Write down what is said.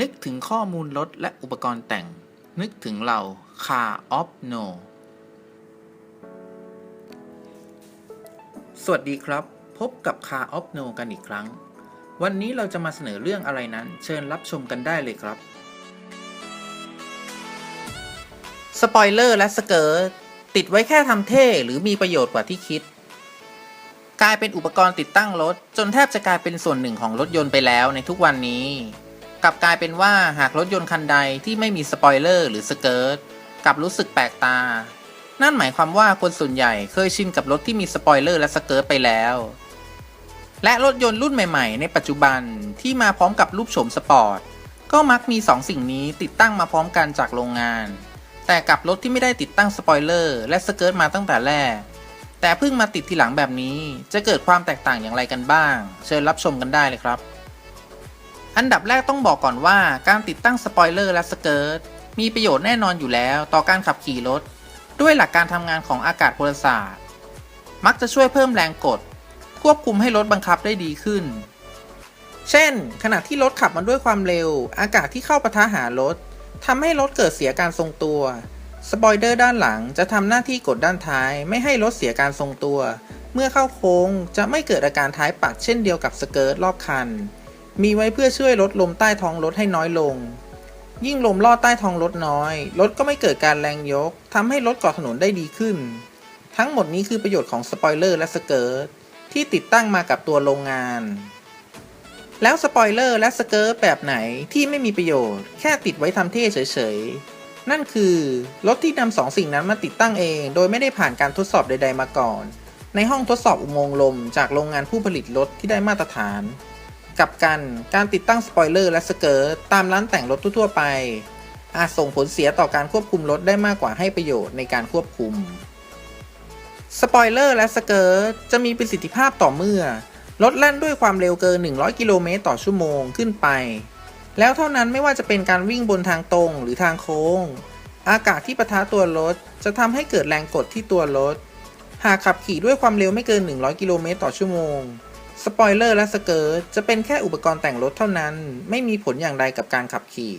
นึกถึงข้อมูลรถและอุปกรณ์แต่ง นึกถึงเรา Car of No สวัสดีครับ พบกับ Car of No กันอีกครั้ง วันนี้เราจะมาเสนอเรื่องอะไรนั้น เชิญรับชมกันได้เลยครับ สปอยเลอร์และสเกิร์ตติดไว้แค่ทำเท่หรือมีประโยชน์กว่าที่คิด กลายเป็นอุปกรณ์ติดตั้งรถ จนแทบจะกลายเป็นส่วนหนึ่งของรถยนต์ไปแล้วในทุกวันนี้ กลับกลายเป็นว่าหากรถยนต์คันใดที่ไม่มีสปอยเลอร์หรือสเกิร์ตกลับรู้สึกแปลกตา นั่นหมายความว่าคนส่วนใหญ่เคยชินกับรถที่มีสปอยเลอร์และสเกิร์ตไปแล้ว และรถยนต์รุ่นใหม่ๆ ในปัจจุบันที่มาพร้อมกับรูปโฉมสปอร์ตก็มักมี 2 สิ่งนี้ติดตั้งมาพร้อมกันจากโรงงาน แต่กับรถที่ไม่ได้ติดตั้งสปอยเลอร์และสเกิร์ตมาตั้งแต่แรก แต่เพิ่งมาติดทีหลังแบบนี้จะเกิดความแตกต่างอย่างไรกันบ้าง เชิญรับชมกันได้เลยครับ อันดับแรกต้องบอกก่อนว่าการติดตั้งสปอยเลอร์และสเกิร์ตมีประโยชน์แน่นอนอยู่แล้วต่อการขับขี่รถ ด้วยหลักการทำงานของอากาศพลศาสตร์ มักจะช่วยเพิ่มแรงกด ควบคุมให้รถบังคับได้ดีขึ้น เช่น ขณะที่รถขับมาด้วยความเร็ว อากาศที่เข้าปะทะหารถทำให้รถเกิดเสียการทรงตัวสปอยเลอร์ด้านหลังจะทำหน้าที่กดด้านท้าย ไม่ให้รถเสียการทรงตัว เมื่อเข้าโค้งจะไม่เกิดอาการท้ายปัดเช่นเดียวกับสเกิร์ตรอบคัน มีไว้เพื่อช่วยลดลมใต้ท้องรถให้น้อยลง ยิ่งลมลอดใต้ท้องรถน้อย รถก็ไม่เกิดการแรงยกทำให้รถเกาะถนนได้ดีขึ้น ทั้งหมดนี้คือประโยชน์ของสปอยเลอร์และสเกิร์ตที่ติดตั้งมากับตัวโรงงาน แล้วสปอยเลอร์และสเกิร์ตแบบไหนที่ไม่มีประโยชน์ แค่ติดไว้ทำเท่เฉยๆ นั่นคือ รถที่นำสองสิ่งนั้นมาติดตั้งเอง โดยไม่ได้ผ่านการทดสอบใด ๆ มาก่อน ในห้องทดสอบอุโมงค์ลมจากโรงงานผู้ผลิตรถที่ได้มาตรฐาน กับกันการติดตั้งสปอยเลอร์และสเกิร์ตตามร้านแต่งรถทั่วๆไป อาจส่งผลเสียต่อการควบคุมรถได้มากกว่าให้ประโยชน์ในการควบคุม สปอยเลอร์และสเกิร์ตจะมีประสิทธิภาพต่อเมื่อ รถแล่นด้วยความเร็วเกิน 100 กิโลเมตรต่อชั่วโมงขึ้นไป แล้วเท่านั้นไม่ว่าจะเป็นการวิ่งบนทางตรงหรือทางโค้ง อากาศที่ปะทะตัวรถจะทำให้เกิดแรงกดที่ตัวรถ หากขับขี่ด้วยความเร็วไม่เกิน 100 กิโลเมตรต่อชั่วโมง สปอยเลอร์และสเกิร์ตจะเป็นแค่อุปกรณ์แต่งรถเท่านั้น ไม่มีผลอย่างใดกับการขับขี่